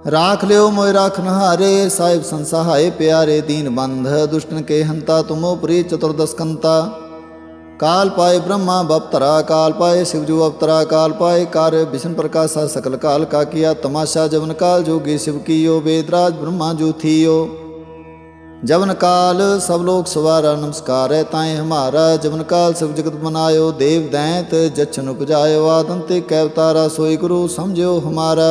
अच्छा राख लियो मोय राख नहारे साहिब संसहाय प्यारे दीन बंध दुष्टन के हंता तुमो प्री चतुर्दश कंता काल पाए ब्रह्मा बपतरा काल पाए शिवजू अवतरा काल पाए कार्य विष्णु प्रकाशा सकल काल का किया तमाशा जवन काल जोगी शिव कियो वेदराज ब्रह्मा जो थियो जवन काल सब लोग सवारा नमस्कार है ताए हमारा जवन काल सब जगत बनायो देव दैत जच्छन उपजायो आदंते कैवतारा सोई गुरु समझो हमारा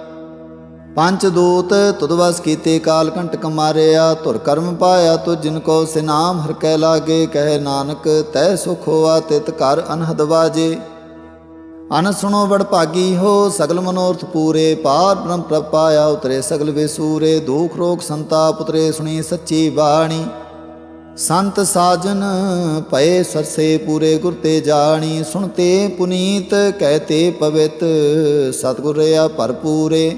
ਪੰਚ ਦੂਤ ਤੁਦਵਸ ਕੀਤੇ ਕਾਲ ਕੰਟਕ ਮਾਰਿਆ, ਧੁਰ ਕਰਮ ਪਾਇਆ ਤੁ ਜਿਨ ਕੋ ਸਿਨਾਮ ਹਰ ਕੈ ਲਾਗੇ, ਕਹਿ ਨਾਨਕ ਤੈ ਸੁਖ ਹੋਆ ਤਿਤ ਘਰ ਅਨਹਦ ਵਾਜੇ। ਅਨ ਸੁਣੋ ਬੜ ਭਾਗੀ ਹੋ, ਸਗਲ ਮਨੋਰਥ ਪੂਰੇ, ਪਾਰ ਬ੍ਰਹਮ ਪ੍ਰਭ ਉਤਰੇ ਸਗਲ ਵੇਸੂਰੇ, ਦੁਖ ਰੋਗ ਸੰਤਾਪ ਉਤਰੇ ਸੁਣੀ ਸੱਚੀ ਬਾਣੀ। ਸੰਤ ਸਾਜਨ ਭਏ ਸਰਸੇ ਪੂਰੇ ਗੁਰ ਤੇ ਜਾਣੀ, ਸੁਣਤੇ ਪੁਨੀਤ ਕਹਤੇ ਪਵਿੱਤ, ਸਤਿਗੁਰ ਰਿਆ ਭਰਪੂਰੇ।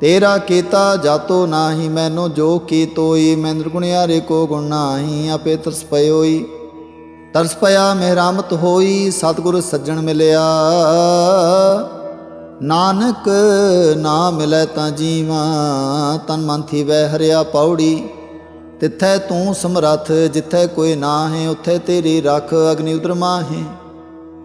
ਤੇਰਾ ਕੀਤਾ ਜਾਤੋ ਨਾਹੀ, ਮੈਨੂੰ ਜੋ ਕੀਤੋਈ ਮੈਂ ਨਿਰਗੁਣਿਆਰੇ ਕੋ ਗੁਣ ਨਾਹੀ, ਆਪੇ ਤਰਸ ਪਇਓਈ। ਤਰਸ ਪਿਆ ਮਿਹਰਾਮਤ ਹੋਈ, ਸਤਿਗੁਰ ਸੱਜਣ ਮਿਲਿਆ। ਨਾਨਕ ਨਾ ਮਿਲੈ ਤਾਂ ਜੀਵਾ, ਤਨ ਮਨ ਥੀਵੈ ਹਰਿਆ ਪੌੜੀ। ਤਿੱਥੈ ਤੂੰ ਸਮਰੱਥ, ਜਿੱਥੈ ਕੋਈ ਨਾ ਹੈ ਉੱਥੇ ਤੇਰੀ ਰੱਖ, ਅਗਨੀ ਉਦਰ ਮਾਹੇ।